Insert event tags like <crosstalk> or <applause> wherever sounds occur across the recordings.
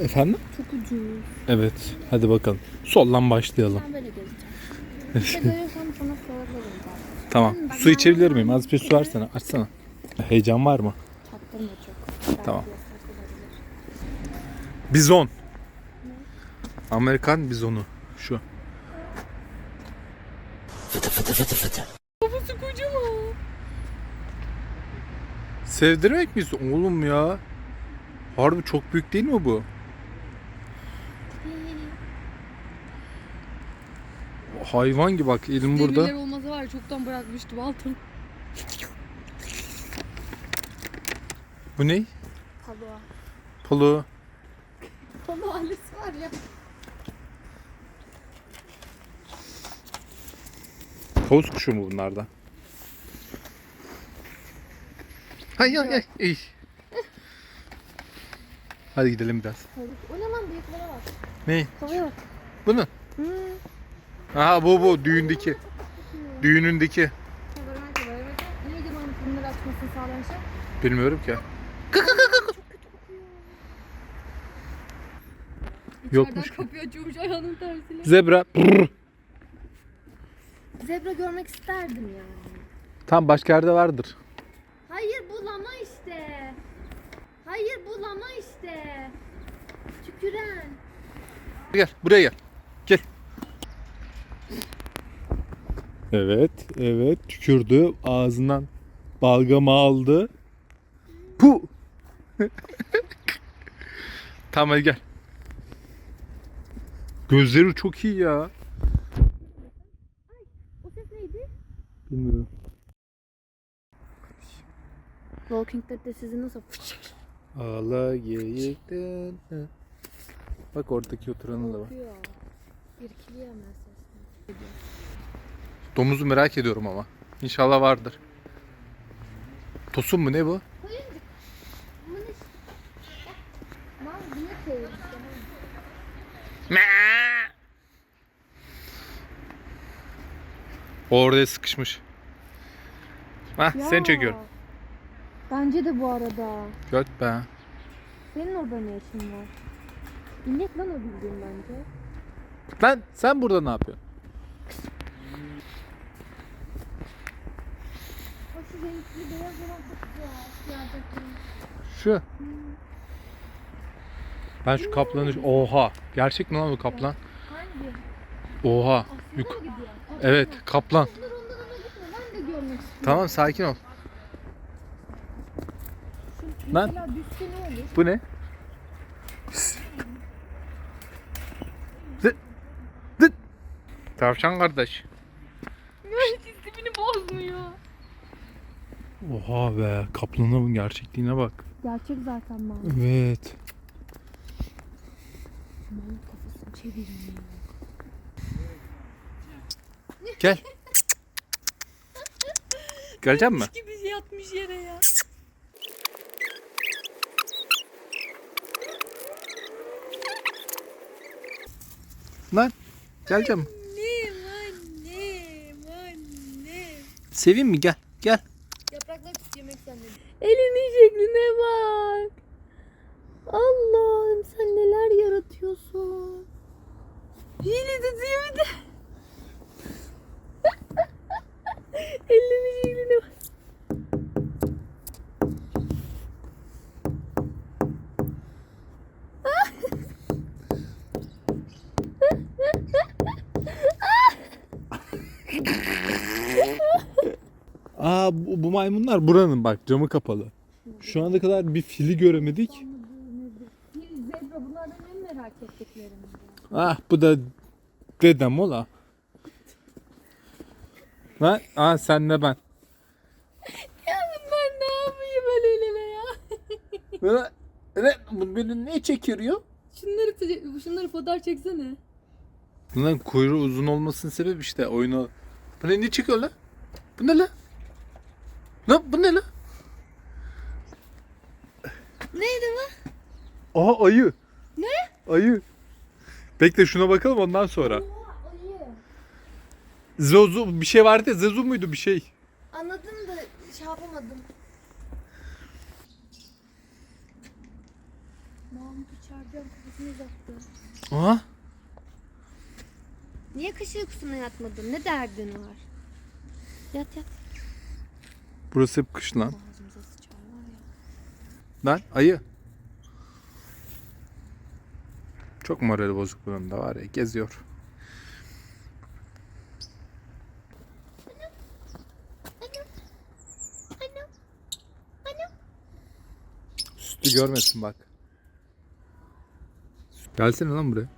Efendim? Çok ucuz. Evet. Hadi bakalım. Soldan başlayalım. Ben böyle <laughs> gezeceğim. İşte görüyorsam sana sorarım zaten. Tamam. Bak Su içebilir ben- miyim? Az bir su versene. Açsana. Heyecan var mı? Çattırma çok. Belki Tamam. Bizon. Amerikan bizonu. Şu. Kafası kocaman. Sevdirmek miyiz? Oğlum ya. Harbi çok büyük değil mi bu? Hayvan gibi bak elim Demirler burada. olmasa var ya çoktan bırakmıştım altın. Bu ne? Tabağa. Polo. Tabağı ailesi var ya. Tavus kuşu mu bunlardan? Hay hay hay. ey. Hadi gidelim biraz. O ne lan büyüklere bak. Ne? Tavaya bak. Bunu? Hı. Aha bu bu düğündeki. Düğünündeki. Neydi bana bunları açmasını sağlayan şey? Bilmiyorum ki. Yokmuş kapıyı açıyormuş ayağının tersiyle. Zebra. Zebra görmek isterdim yani. Tam başka yerde vardır. Hayır bu lama işte. Hayır bu lama işte. Tüküren. Gel buraya gel. Evet, evet. Tükürdü. Ağzından balgamı aldı. Pu. <laughs> tamam hadi gel. Gözleri çok iyi ya. O ses neydi? Bilmiyorum. Walking Dead'de sizi nasıl Ağla geyikten. Bak oradaki oturanı da var. korkuyor. İrkiliyor hemen sesini. Domuzu merak ediyorum ama. İnşallah vardır. Tosun mu ne bu? Bu ne? Lan bu ne teyze? O oraya sıkışmış. Hah seni çekiyorum. Bence de bu arada. Göt be. Senin orada ne işin var? İnek lan o bildiğin bence. Lan sen burada ne yapıyorsun? O şu renkli beyaz olan çok güzel. Şu. Ben şu kaplanı... Oha. Gerçek mi lan bu kaplan? Hangi? Oha. Yuk-. Evet kaplan. Tamam sakin ol. Şu Lan. Bu ne? Zıt. Zıt. Tavşan kardeş. Oha be. Kaplanın gerçekliğine bak. Gerçek zaten ben. Evet. Mal kafasını çevirmiyor. Gel. Gelecek mi? gibi yatmış yere ya. Lan. Gelecek mi? Annem, annem, annem. Seveyim mi? Gel. Gel. Elinin şekline bak. Allah'ım sen neler yaratıyorsun. Hile tutuyor bir de. Elinin şekline bak. Aa bu, bu maymunlar buranın bak camı kapalı. Şu ana kadar bir fili göremedik. Bir zebra bunlardan en merak ettiklerim. Ah bu da dedem ola. Lan aa senle ben. Ya bunlar ne yapıyor böyle elene ya? Ne? Ne? Bu beni ne çekiriyor? Şunları, şunları fotoğraf çeksene. Lan kuyruğu uzun olmasının sebebi işte oyunu. Bu ne, ne çıkıyor lan? Bu ne lan? Lan bu ne lan? Neydi bu? Aha ayı. Ne? Ayı. Bekle şuna bakalım ondan sonra. Ayı. Zozu bir şey vardı ya Zezu muydu bir şey? Anladım da şey yapamadım. Mahmut içeride. Gardiyan kafasını uzattı. Aha. Niye kış uykusuna yatmadın? Ne derdin var? Yat yat. Burası hep kış lan. Lan ayı. Çok morali bozuk bunun da var ya geziyor. Sütü görmesin bak. Gelsene lan buraya.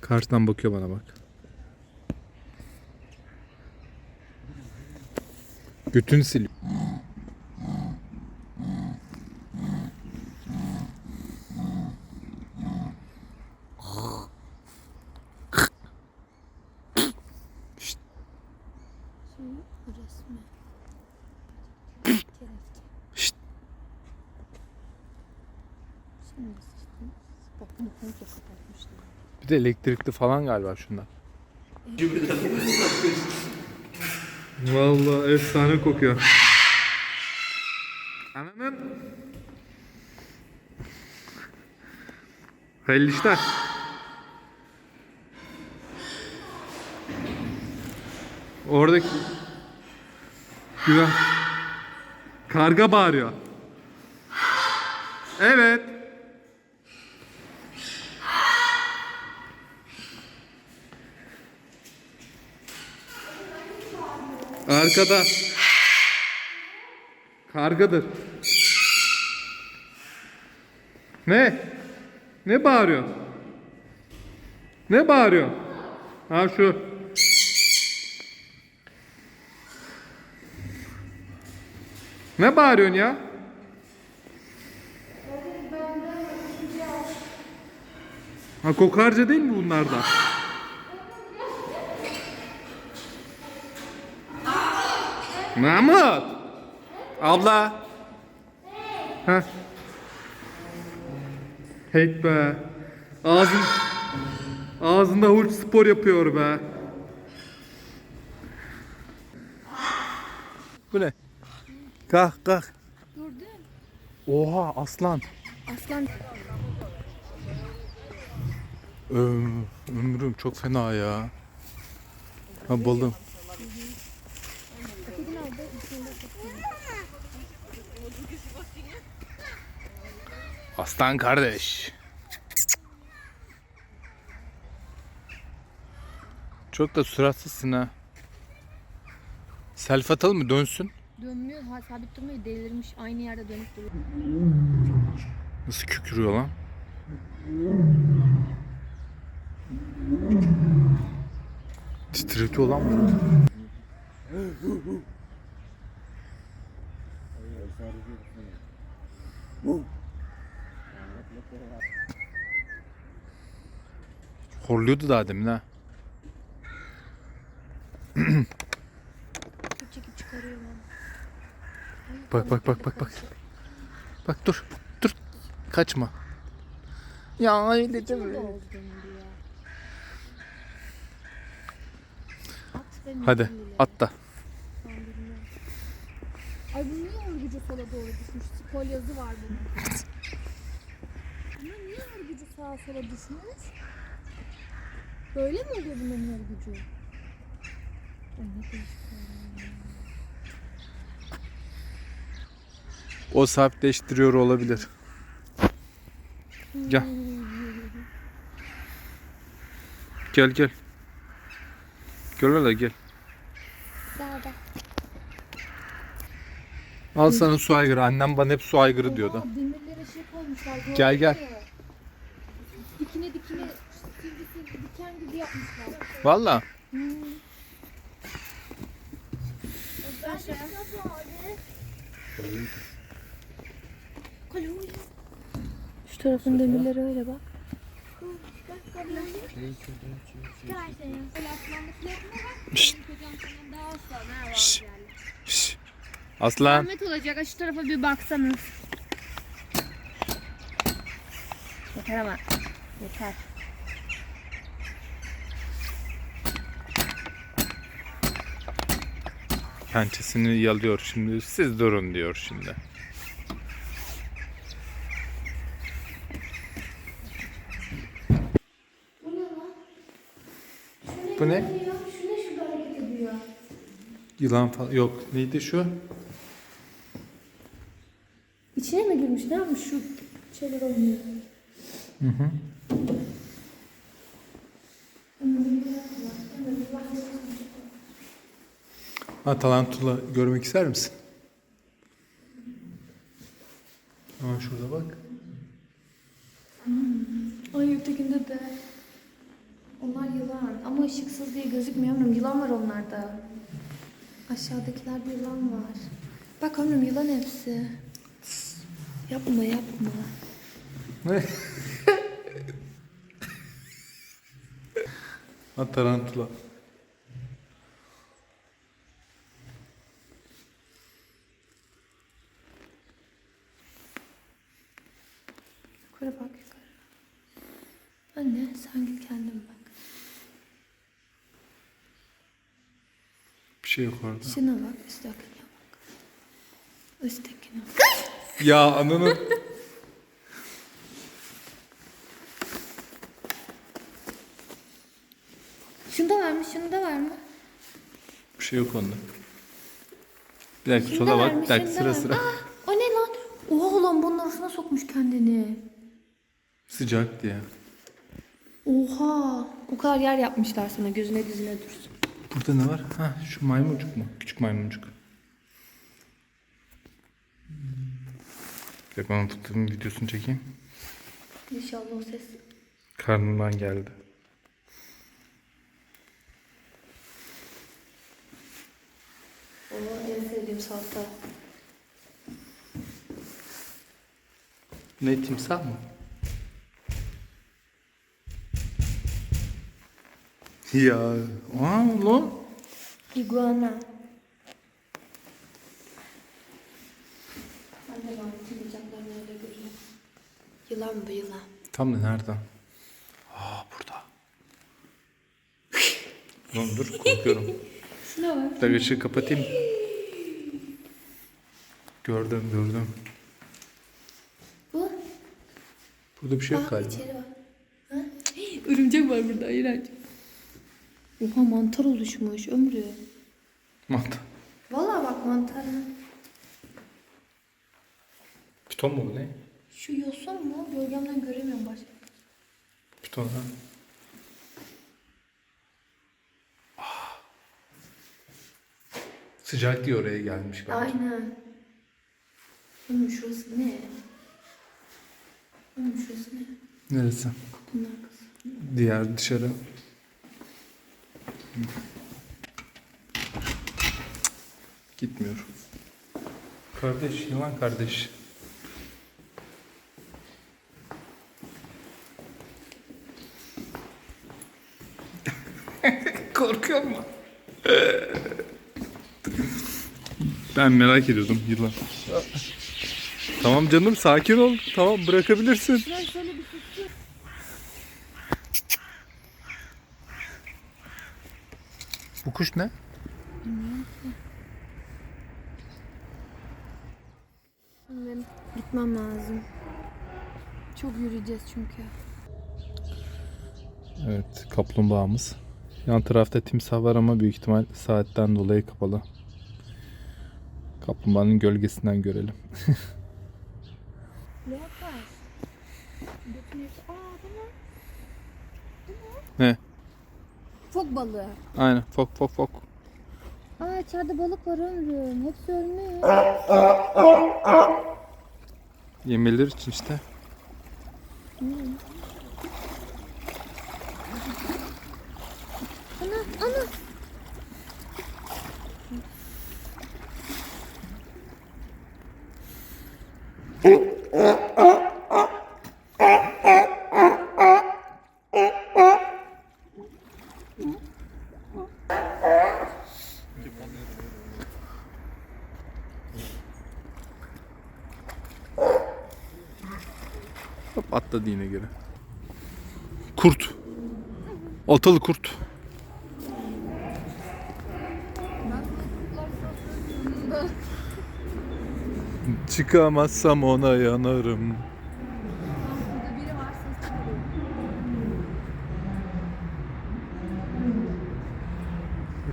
Karşıdan bakıyor bana bak. Götünü siliyor. Şimdi resmi. Kerefte. Şşt. Şimdi sıçtım. Bak bunu komple kapatmışlar. Bir de elektrikli falan galiba şunlar. <laughs> Vallahi efsane kokuyor. Ananın. Hayırlı işler. Oradaki güven. Karga bağırıyor. Evet. Arkada. Kargadır. Ne? Ne bağırıyor? Ne bağırıyor? Ha şu. Ne bağırıyorsun ya? Ha kokarca değil mi bunlar da? Mahmut. Abla. Heh. Hey be. Ağzın ağzında hurç spor yapıyor be. Bu ne? Kalk kalk. Durdu. Oha aslan. Aslan. Öm, ömrüm çok fena ya. Ha balım. Aslan kardeş. Çok da suratsızsın ha. Selfie atalım mı dönsün? Dönmüyor. Ha, sabit durmuyor. Delirmiş. Aynı yerde dönüp duruyor. Nasıl kükürüyor lan? Titretiyor lan bunu. Horluyordu daha demin ha. Çekip çıkarıyor lan. Bak bak bak bak bak. Bak dur. Dur. Kaçma. Ya ve Hadi at da. Ay bu niye örgücü sola doğru düşmüş? Spol yazı var bunun. <laughs> Ama niye örgücü sağa sola düşmüş? Böyle mi oluyor bunların değişik ya. O sabitleştiriyor olabilir. Gel. Gel gel. Gel hele gel. Sağda. Al sana su aygırı. Annem bana hep su aygırı diyordu. Demirlere şey koymuşlar. Gel, gel. mü? Dikine dikine sivri sivri diken gibi yapmışlar. Valla. Şu tarafın demirleri öyle bak. Şşt. Şşt. Şşt. Aslan. Ahmet olacak. Şu tarafa bir baksanız. Yeter ama. Yeter. Pençesini yalıyor şimdi. Siz durun diyor şimdi. Bu ne? Şu ne şu hareket ediyor? Yılan falan yok. Neydi şu? İçine mi girmiş? Ne yapmış şu şeyler oynuyor? Hı hı. Ha tarantula görmek ister misin? Aa şurada bak. Ay ötekinde de. Onlar yılan ama ışıksız diye gözükmüyor ömrüm. Yılan var onlarda. Aşağıdakilerde yılan var. Bak ömrüm yılan hepsi. Yapma yapma. Ne? <laughs> ha tarantula. Yukarı bak yukarı. Anne sen git kendin bak. Bir şey yok orada. Şuna bak üsttekine bak. Üsttekine bak. Ya ananı. Şunda var mı? Şunda var mı? Bir şey yok onda. Bir dakika sola bak. Bir dakika sıra sıra. Aa, o ne lan? Oha lan bunun arasına sokmuş kendini. Sıcak diye. Oha. O kadar yer yapmışlar sana gözüne dizine dursun. Burada ne var? Ha şu maymuncuk mu? Küçük maymuncuk. Bir dakika onu tuttuğum videosunu çekeyim. İnşallah o ses. Karnımdan geldi. En sevdiğim salata. Ne timsah mı? <laughs> Ya, aa lan. Iguana. Ben de var bütün bacaklarını öyle görüyorum. Yılan bu yılan. Tam da nerede? Aa burada. Lan dur korkuyorum. <laughs> Şuna bak. Işığı kapatayım. Gördüm gördüm. Bu. Burada bir şey yok Bak galiba. içeri bak. Ha? <gasps> Örümcek var burada iğrenç. Oha mantar oluşmuş ömrü. Mantar. Vallahi bak mantar. Piton mu bu ne? Şu yosun mu? Gölgemden göremiyorum başka. Piton ha. Sıcak diye oraya gelmiş bence. Aynen. Ömrü şurası ne? Ömrü şurası ne? Neresi? Kapının arkası. Diğer dışarı. Gitmiyor. Kardeş, yılan kardeş. Ben merak ediyordum yılan. Tamam canım sakin ol. Tamam bırakabilirsin. Bu kuş ne? Benim gitmem lazım. Çok yürüyeceğiz çünkü. Evet, kaplumbağamız. Yan tarafta timsah var ama büyük ihtimal saatten dolayı kapalı. Kaplumbağanın gölgesinden görelim. Ne? Fok balığı. Aynen, fok fok fok. Aa içeride balık var ömrüm. Hepsi ölmüş. Yemeleri için işte. Ana ana. Hop atladı yine geri. Kurt. Altalı kurt. Çıkamazsam ona yanarım.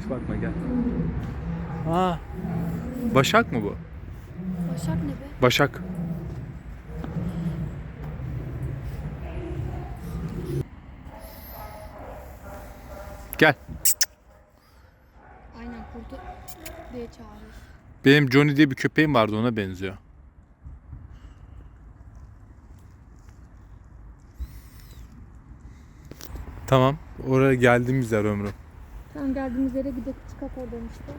Hiç bakma gel. Aa. Başak mı bu? Başak ne be? Başak. Gel. Aynen kurdu diye çağırır. Benim Johnny diye bir köpeğim vardı ona benziyor. Tamam. Oraya geldiğimiz yer ömrüm. Tamam geldiğimiz yere gidelim çıkak oradan işte.